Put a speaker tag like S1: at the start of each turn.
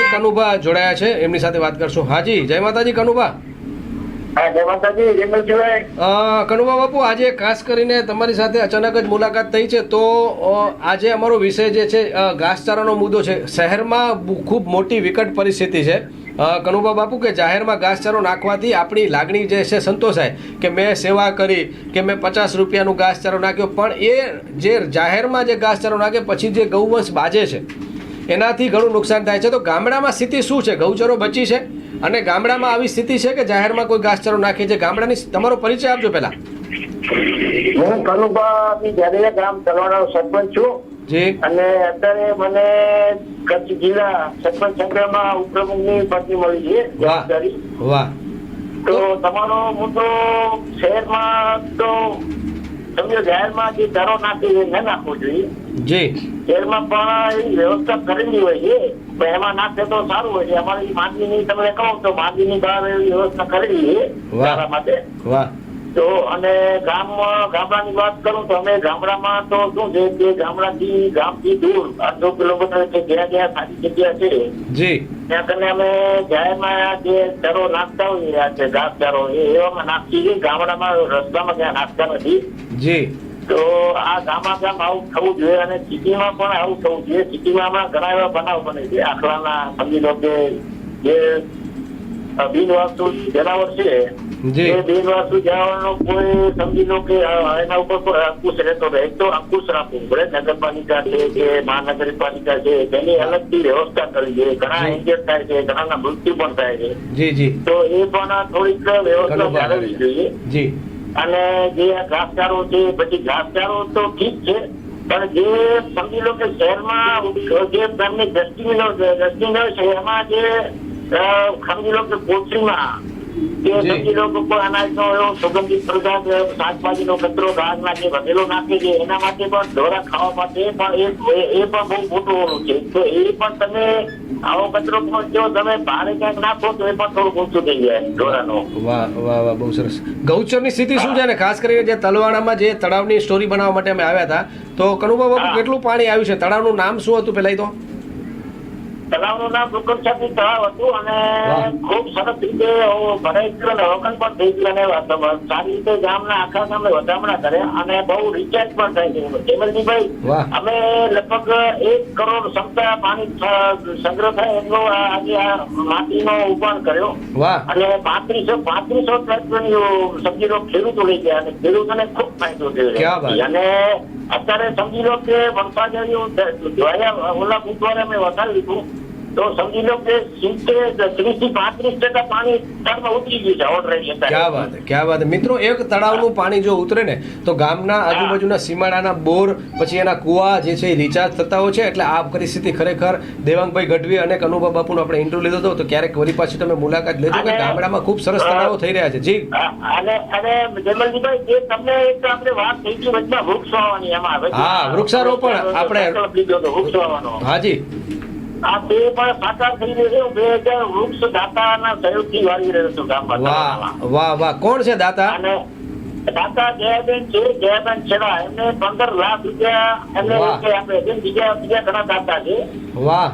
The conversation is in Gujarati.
S1: કનુભામાંથી કનુભા જોડાયા છે. એમની સાથે વાત કરશું. હાજી જય માતાજી કનુભા.
S2: માતાજી
S1: કનુભા બાપુ આજે ખાસ કરીને તમારી સાથે અચાનક જ મુલાકાત થઈ છે. તો આજે અમારો વિષય જે છે ઘાસચારાનો મુદ્દો છે. શહેરમાં ખૂબ મોટી વિકટ પરિસ્થિતિ છે. કનુભા બાપુ કે જાહેરમાં ઘાસચારો નાખવાથી આપણી લાગણી જે છે સંતોષાય. કે મેં સેવા કરી કે મેં પચાસ રૂપિયાનું ઘાસચારો નાખ્યો. પણ એ જે જાહેરમાં જે ઘાસચારો નાખે પછી જે ગૌવંશ બાજે છે. એનાથી ઘણું નુકસાન થાય છે. તો ગામડામાં સ્થિતિ શું છે? ગૌચરો બચી છે? અને ગામડામાં આવી સ્થિતિ છે કે જાહેરમાં કોઈ ઘાસચારો નાખે છે? ગામડાની તમારો પરિચય આપજો પહેલા.
S2: હું કનુભાની જાડેજા ગામ તલવાડાનો સરપંચ છું.
S1: જી.
S2: અને અત્યારે મને કચ્છ જિલ્લા સરપંચ સંઘમાં ઉપપ્રમુખની પદવી મળી છે જવાબદારી.
S1: વાહ.
S2: તો તમારો મુદ્દો શહેરમાં તો સમજો જાહેરમાં જે દરો નાખી એ ન નાખવો જોઈએ.
S1: જી.
S2: શહેરમાં પણ એવી વ્યવસ્થા કરેલી હોય છે પણ એમાં નાખે તો સારું હોય છે. અમારી માંદગીની તમને કહો તો માંદગીની બહાર એવી વ્યવસ્થા કરેલી છે
S1: વાહ.
S2: માટે.
S1: વાહ.
S2: તો અને ગામમાં ગામડાની વાત કરું તો અમે ગામડામાં તો શું છે કે ગામડાથી ગામથી દૂર અડધો કિલોમીટર કે જ્યાં જ્યાં સારી જગ્યા છે
S1: જી.
S2: ત્યાં કને અમે જાહેરમાં જે ચારો નાખતા હોઈએ છે ઘાસ ચારો એવામાં નાખીએ છીએ. ગામડામાં રસ્તામાં ક્યાં નાખતા નથી.
S1: જી.
S2: તો આ ગામા ગામ આવું થવું જોઈએ અને સિટીમાં પણ આવું થવું જોઈએ. સિટીમાં ઘણા એવા બનાવ બને છે. આખલાના સમજી લો કે જે બિનવાસ્તુ જનાવર છે. એ બિનવાસ્તુ જનાવરનો કોઈ સમજી લો કે એના ઉપર કોઈ અંકુશ રહેતો રહે તો અંકુશ રાખવું પડે. નગરપાલિકા છે કે મહાનગરપાલિકા છે તેની અલગથી વ્યવસ્થા કરવી જોઈએ. ઘણા
S1: જી.
S2: ઇન્જર થાય છે ઘણાના મૃત્યુ પણ થાય છે.
S1: જી જી.
S2: તો એ પણ થોડીક વ્યવસ્થા જાળવવી જોઈએ.
S1: જી.
S2: અને જે આ ઘાસચારો છે પછી ઘાસચારો તો ઠીક છે પણ જે સમજી લો કે શહેરમાં જે તેમની દ્રષ્ટિ ડસ્ટબિનો છે એમાં જે સમજી લો કે કોથળીમાં કે સમજી લો કે કોઈ અનાજનો એવો સુગંધિત પદાર્થ શાકભાજીનો કચરો ઘાસના જે વધેલો નાખે છે એના માટે પણ ઢોરા ખાવા માટે પણ એ એ- એ પણ બહુ મોટું ઓલું છે. તો એ પણ તમે આવો કચરો પણ જો તમે બહાર ક્યાંક નાખો તો એ પણ થોડું ઓછું થઈ જાય ઢોરાનો
S1: વાહ વાહ વાહ બહુ સરસ. ગૌચરની સ્થિતિ શું છે? ને ખાસ કરીને જે તલવાડામાં જે તળાવની સ્ટોરી બનાવવા માટે અમે આવ્યા હતા તો કનુભા કેટલું પાણી આવ્યું છે? તળાવનું નામ શું હતું પેલા તો?
S2: તળાવનું નામ ડુક્કરછાપી તળાવ હતું અને. ખૂબ સરસ રીતે ભરાઈ ગયું અને રોકણ પણ થઈ ગયું અને સારી રીતે ગામના આખા ગામને વધામણા કર્યા અને બહુ રિચાર્જ પણ થાય છે. કેવલજીભાઈ
S1: વાહ.
S2: અમે લગભગ એક કરોડ ક્ષમતા પાણી સંગ્રહ થાય એટલો આજે આ માટીનો ઉપાડ કર્યો. અને પાંત્રીસો પાંત્રીસો ટ્રેક્ટરની સમજી લો ખેડૂતો લઈ ગયા અને ખેડૂતોને ખૂબ ફાયદો થયો અને અત્યારે સમજી લો કે વરસાદ ઓલા બુધવારે અમે વધારી લીધું. તો સમજી લો કે સિત્તેર ત્રીસથી પાંત્રીસ ટકા પાણી તળમાં ઉતરી ગયું છે ઓલરેડી
S1: ક્યાં વાત ક્યાં વાત મિત્રો એક તળાવનું પાણી જો ઉતરે ને તો ગામના આજુબાજુના સીમાડાના બોર પછી એના કુવા જે છે એ રિચાર્જ થતા હોય છે એટલે આ પરિસ્થિતિ ખરેખર દેવાંગભાઈ ગઢવી અને કનુભા બાપુનો આપણે ઇન્ટરવ્યુ લીધો હતો તો ક્યારેક વળી પાછી તમે મુલાકાત લેજો કે ગામડામાં ખૂબ સરસ તળાવો થઈ રહ્યા છે. જી.
S2: અને અને જમલજીભાઈ જે તમને એક આપણે વાત થઈ ગઈ વચમાં વૃક્ષ વાવવાની એમાં
S1: હા, વૃક્ષારોપણ આપણે-
S2: હા લીધો આ તે પણ સાકાર થઈ રહ્યો બે હજાર વૃક્ષ દાતાના સહયોગથી વાવી રહ્યો છું ગામમાં.
S1: વાહ વાહ વાહ. કોણ છે દાતા?
S2: અને દાતા જયાબેન છે જયાબેન છેડા. એમને પંદર લાખ રૂપિયા એમને આપે છે. બીજા બીજા ઘણા દાતા છે.
S1: વાહ.